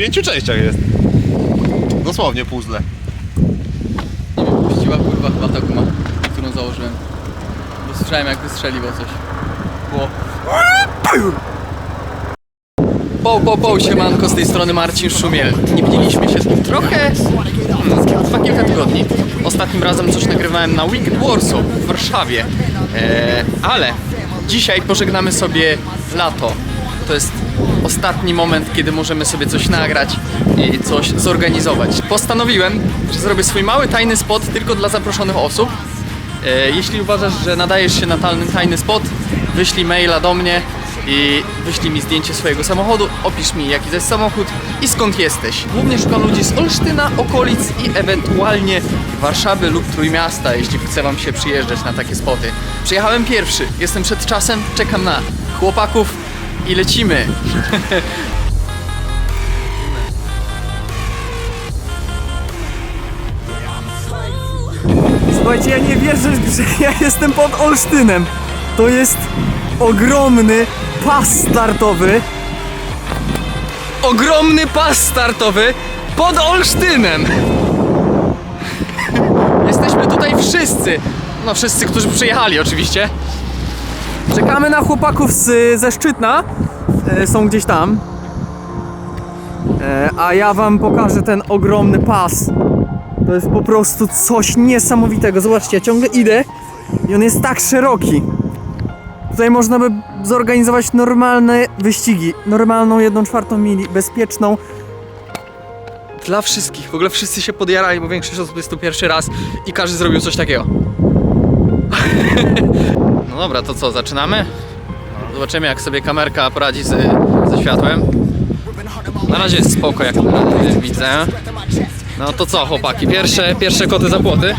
pięciu częściach jest. Dosłownie puzzle. Nie wiem, puściła kurwa chyba ta którą założyłem. Bo słyszałem jak wystrzeliło coś. Było... Po, po, po, siemanko, z tej strony Marcin Szumiel. Nie widzieliśmy się trochę, hmm, dwa kilka tygodni. Ostatnim razem coś nagrywałem na Weekend Warsaw w Warszawie. E, ale dzisiaj pożegnamy sobie lato. To jest ostatni moment, kiedy możemy sobie coś nagrać i coś zorganizować. Postanowiłem, że zrobię swój mały tajny spot tylko dla zaproszonych osób. E, Jeśli uważasz, że nadajesz się na tajny, spot, wyślij maila do mnie i wyślij mi zdjęcie swojego samochodu, opisz mi jaki to jest samochód i skąd jesteś. Głównie szukam ludzi z Olsztyna, okolic i ewentualnie Warszawy lub Trójmiasta, jeśli chce wam się przyjeżdżać na takie spoty. Przyjechałem pierwszy, jestem przed czasem, czekam na chłopaków i lecimy. Słuchajcie, ja nie wierzę, że ja jestem pod Olsztynem. To jest ogromny pas startowy. Ogromny pas startowy pod Olsztynem. Jesteśmy tutaj wszyscy. No wszyscy, którzy przyjechali oczywiście. Czekamy na chłopaków z, ze Szczytna. E, są gdzieś tam. E, a ja wam pokażę ten ogromny pas. To jest po prostu coś niesamowitego. Zobaczcie, ja ciągle idę i on jest tak szeroki. Tutaj można by zorganizować normalne wyścigi. Normalną jedną czwartą mili, bezpieczną. Dla wszystkich. W ogóle wszyscy się podjarali, bo większość osób jest tu pierwszy raz i każdy zrobił coś takiego. Dobra, to co, zaczynamy? Zobaczymy jak sobie kamerka poradzi z, ze światłem. Na razie jest spoko, jak widzę. No to co, chłopaki, pierwsze, pierwsze koty za płoty.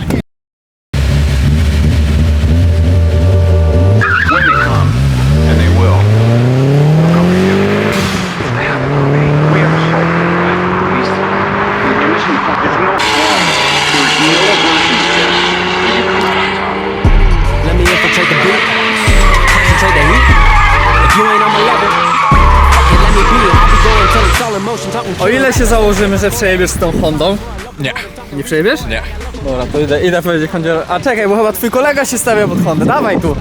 Założymy, że przejebiesz z tą Hondą? Nie. Nie przejebiesz? Nie. Dobra, to idę, idę powiedzieć Hondzie. A czekaj, bo chyba twój kolega się stawia pod Hondę. Dawaj tu.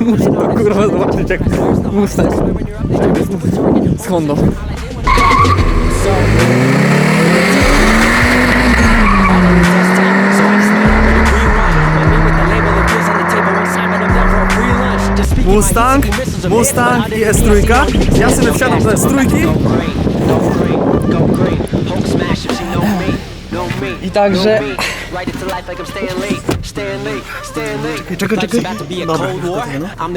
Muszę to kurwa zobaczyć jak Mustang z Hondą. Mustang, Mustang i S3. Ja sobie wsiadam do S3 i także... Czekaj, czekaj, czekaj. Dobra, I'm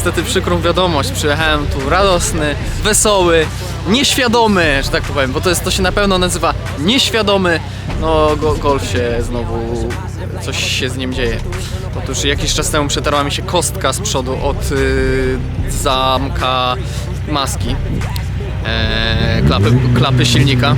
niestety przykrą wiadomość. Przyjechałem tu radosny, wesoły, nieświadomy, że tak powiem, bo to jest to się na pewno nazywa nieświadomy. No go, golf się znowu coś się z nim dzieje. Otóż jakiś czas temu przetarła mi się kostka z przodu od y, zamka maski. E, klapy, klapy silnika.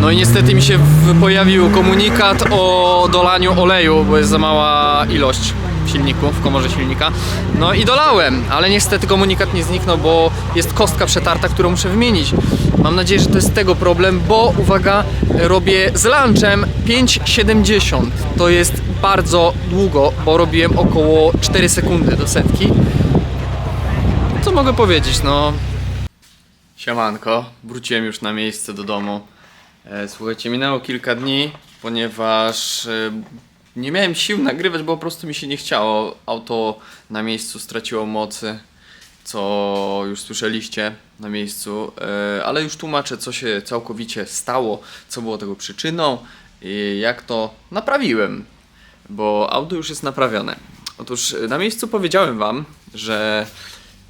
No i niestety mi się pojawił komunikat o dolaniu oleju, bo jest za mała ilość w silniku, w komorze silnika. No i dolałem, ale niestety komunikat nie zniknął, bo jest kostka przetarta, którą muszę wymienić. Mam nadzieję, że to jest tego problem, bo uwaga, robię z lunchem 5,70. To jest bardzo długo, bo robiłem około 4 sekundy do setki. Co mogę powiedzieć, no... Siemanko, wróciłem już na miejsce do domu. E, Słuchajcie, minęło kilka dni, ponieważ e, nie miałem sił nagrywać, bo po prostu mi się nie chciało. Auto na miejscu straciło mocy. co już słyszeliście na miejscu, e, ale już tłumaczę, co się całkowicie stało, co było tego przyczyną i jak to naprawiłem, bo auto już jest naprawione. Otóż e, na miejscu powiedziałem Wam, że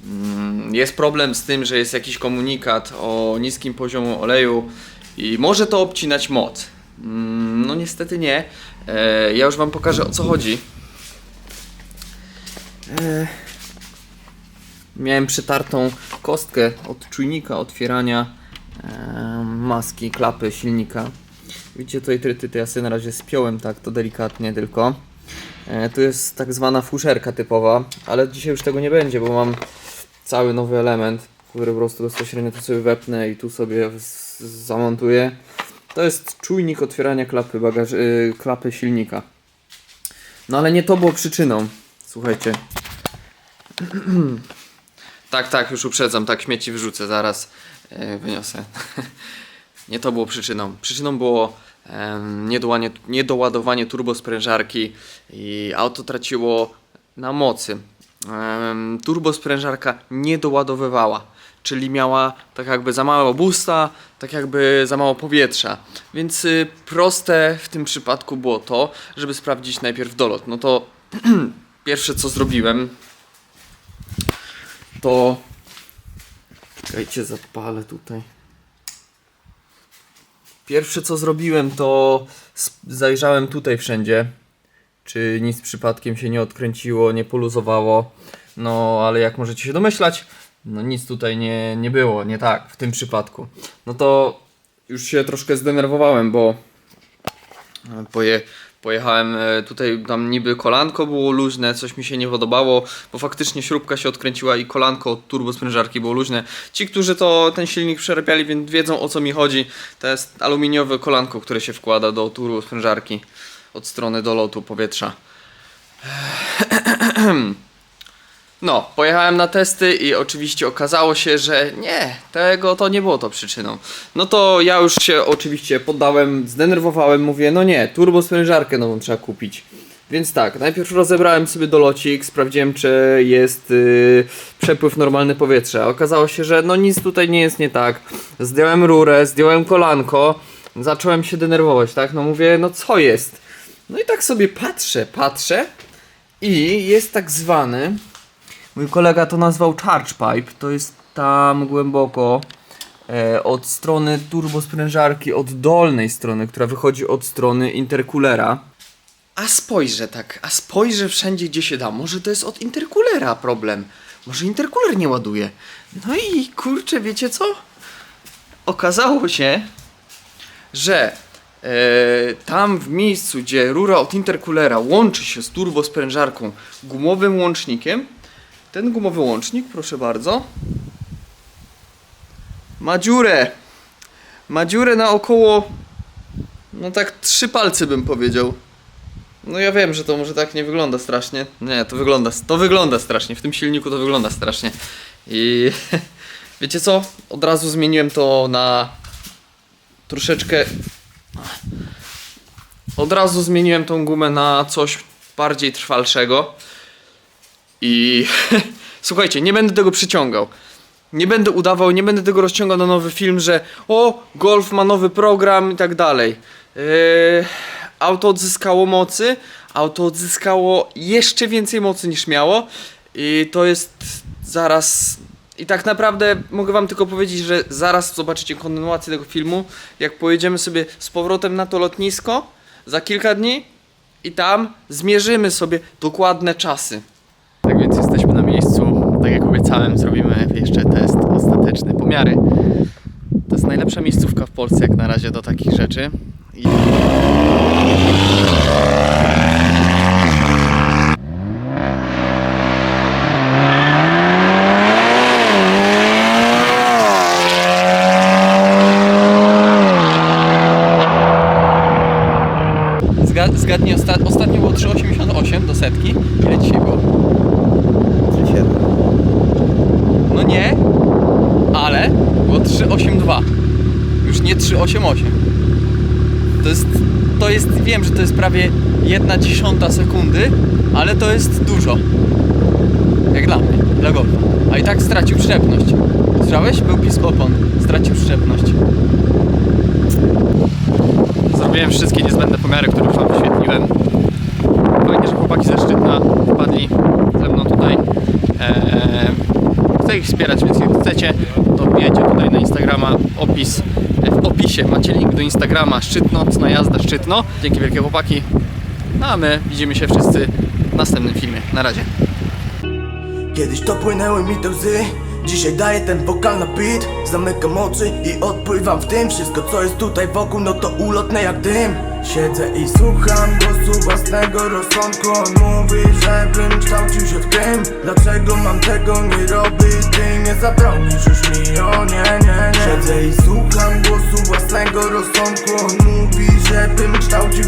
mm, jest problem z tym, że jest jakiś komunikat o niskim poziomie oleju i może to obcinać moc. No niestety nie. E, Ja już Wam pokażę o co chodzi. E, Miałem przytartą kostkę od czujnika otwierania e, maski, klapy silnika. Widzicie tutaj tryty, to ja sobie na razie spiąłem tak to delikatnie tylko. E, tu jest tak zwana fuszerka typowa, ale dzisiaj już tego nie będzie, bo mam cały nowy element, który po prostu bezpośrednio tu sobie wepnę i tu sobie zamontuję. To jest czujnik otwierania klapy, bagaż, y, klapy silnika. No ale nie to było przyczyną. Słuchajcie. tak, tak, już uprzedzam, tak śmieci wyrzucę, zaraz e, wyniosę. nie to było przyczyną. Przyczyną było em, niedołanie, niedoładowanie turbosprężarki i auto traciło na mocy. Em, turbosprężarka nie doładowywała, czyli miała tak jakby za mało busta, tak jakby za mało powietrza. Więc y, proste w tym przypadku było to, żeby sprawdzić najpierw dolot. No to pierwsze co zrobiłem, to. Czekajcie, zapalę tutaj. Pierwsze co zrobiłem, to zajrzałem tutaj wszędzie. Czy nic przypadkiem się nie odkręciło, nie poluzowało. No, ale jak możecie się domyślać, no nic tutaj nie, nie było, nie tak w tym przypadku. No to już się troszkę zdenerwowałem, bo poje, pojechałem e, tutaj, tam niby kolanko było luźne, coś mi się nie podobało, bo faktycznie śrubka się odkręciła i kolanko od turbosprężarki było luźne. Ci, którzy to ten silnik przerabiali, więc wiedzą o co mi chodzi. To jest aluminiowe kolanko, które się wkłada do turbosprężarki od strony dolotu powietrza. No, pojechałem na testy i oczywiście okazało się, że nie, tego to nie było to przyczyną. No to ja już się oczywiście poddałem, zdenerwowałem, mówię, no nie, turbo sprężarkę nową trzeba kupić. Więc tak, najpierw rozebrałem sobie dolocik, sprawdziłem czy jest yy, przepływ normalny powietrza. Okazało się, że no nic tutaj nie jest nie tak. Zdjąłem rurę, zdjąłem kolanko, zacząłem się denerwować, tak? No mówię, no co jest? No i tak sobie patrzę, patrzę i jest tak zwany, Mój kolega to nazwał charge pipe. To jest tam głęboko e, od strony turbosprężarki, od dolnej strony, która wychodzi od strony intercoolera. A spojrzę tak, a spojrzę wszędzie gdzie się da. Może to jest od intercoolera problem. Może intercooler nie ładuje. No i kurczę, wiecie co? Okazało się, że e, tam w miejscu, gdzie rura od intercoolera łączy się z turbosprężarką gumowym łącznikiem, ten gumowy łącznik, proszę bardzo, ma dziurę. Ma dziurę na około, no tak trzy palce bym powiedział. No ja wiem, że to może tak nie wygląda strasznie. Nie, to wygląda, to wygląda strasznie. W tym silniku to wygląda strasznie. I wiecie co? Od razu zmieniłem to na troszeczkę od razu zmieniłem tą gumę na coś bardziej trwalszego. I słuchajcie, nie będę tego przyciągał. Nie będę udawał, nie będę tego rozciągał na nowy film, że o, Golf ma nowy program i tak dalej. Yy, auto odzyskało mocy, auto odzyskało jeszcze więcej mocy niż miało i to jest zaraz... I tak naprawdę mogę wam tylko powiedzieć, że zaraz zobaczycie kontynuację tego filmu, jak pojedziemy sobie z powrotem na to lotnisko za kilka dni i tam zmierzymy sobie dokładne czasy. Tak więc jesteśmy na miejscu. Tak jak obiecałem, zrobimy jeszcze test ostateczny, pomiary. To jest najlepsza miejscówka w Polsce jak na razie do takich rzeczy. I... Zga- Zgadnij, osta- 8,8. To jest, to jest, wiem, że to jest prawie 1 dziesiąta sekundy, ale to jest dużo. Jak dla mnie, dla golfa. A i tak stracił przyczepność. Słyszałeś? Był pisk opon. Stracił przyczepność. Zrobiłem wszystkie niezbędne pomiary, które już wam wyświetliłem. Fajnie, że chłopaki ze Szczytna wpadli ze mną tutaj. Eee, chcę ich wspierać, więc jak chcecie, to wbijajcie tutaj na Instagrama opis w opisie macie link do Instagrama Szczytno, cna jazda Szczytno. Dzięki wielkie chłopaki. No a my widzimy się wszyscy w następnym filmie. Na razie. Kiedyś to płynęły mi te łzy Dzisiaj daję ten wokal na beat. Zamykam oczy i odpływam w tym Wszystko co jest tutaj wokół no to ulotne jak dym. Siedzę i słucham głosu własnego rozsądku. On mówi, żebym kształcił się w tym. Dlaczego mam tego nie robić? Ty nie zabronisz już mi, o nie, nie, nie. Siedzę i słucham głosu własnego rozsądku. On mówi, żebym kształcił się